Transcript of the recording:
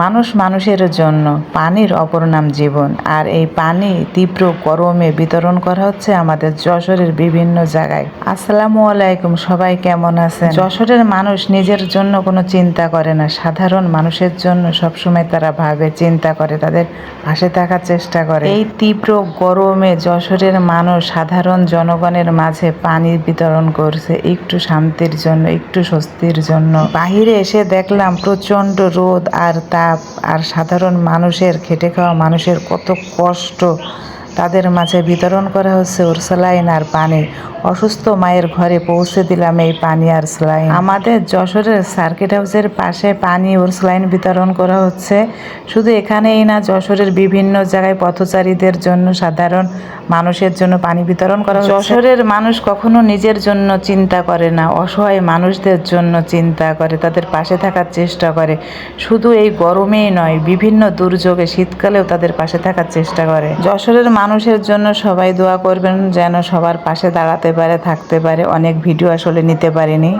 মানুষ মানুষের জন্য পানির অপর নাম জীবন। আর এই পানি তীব্র গরমে বিতরণ করা হচ্ছে আমাদের যশোরের বিভিন্ন জায়গায়। আসসালামু আলাইকুম, সবাই কেমন আছেন? যশোরের মানুষ নিজের জন্য কোনো চিন্তা করে না। সাধারণ মানুষের জন্য সবসময় তারা ভাবে, চিন্তা করে, তাদের পাশে থাকার চেষ্টা করে। এই তীব্র গরমে যশোরের মানুষ সাধারণ জনগণের মাঝে পানি বিতরণ করছে একটু শান্তির জন্য, একটু স্বস্তির জন্য। বাহিরে এসে দেখলাম প্রচণ্ড রোদ আর তাপ আর সাধারণ মানুষের খেটে খাওয়া মানুষের কত কষ্ট। তাদের মাঝে বিতরণ করা হচ্ছে ওর স্যালাইন আর পানি। অসুস্থ মায়ের ঘরে পৌঁছে দিলাম এই পানি আর স্যালাইন। আমাদের যশোরের সার্কিট হাউসের পাশে পানি ওর স্যালাইন বিতরণ করা হচ্ছে। শুধু এখানেই না, যশোরের বিভিন্ন জায়গায় পথচারীদের জন্য সাধারণ মানুষের জন্য পানি বিতরণ করা যশোরের মানুষ কখনো নিজের জন্য চিন্তা করে না, অসহায় মানুষদের জন্য চিন্তা করে, তাদের পাশে থাকার চেষ্টা করে। শুধু এই গরমেই নয়, বিভিন্ন দুর্যোগে শীতকালেও তাদের পাশে থাকার চেষ্টা করে। যশোরের মানুষের জন্য সবাই দোয়া করবেন যেন সবার পাশে দাঁড়াতে পারে, থাকতে পারে। অনেক ভিডিও আসলে নিতে পারিনি।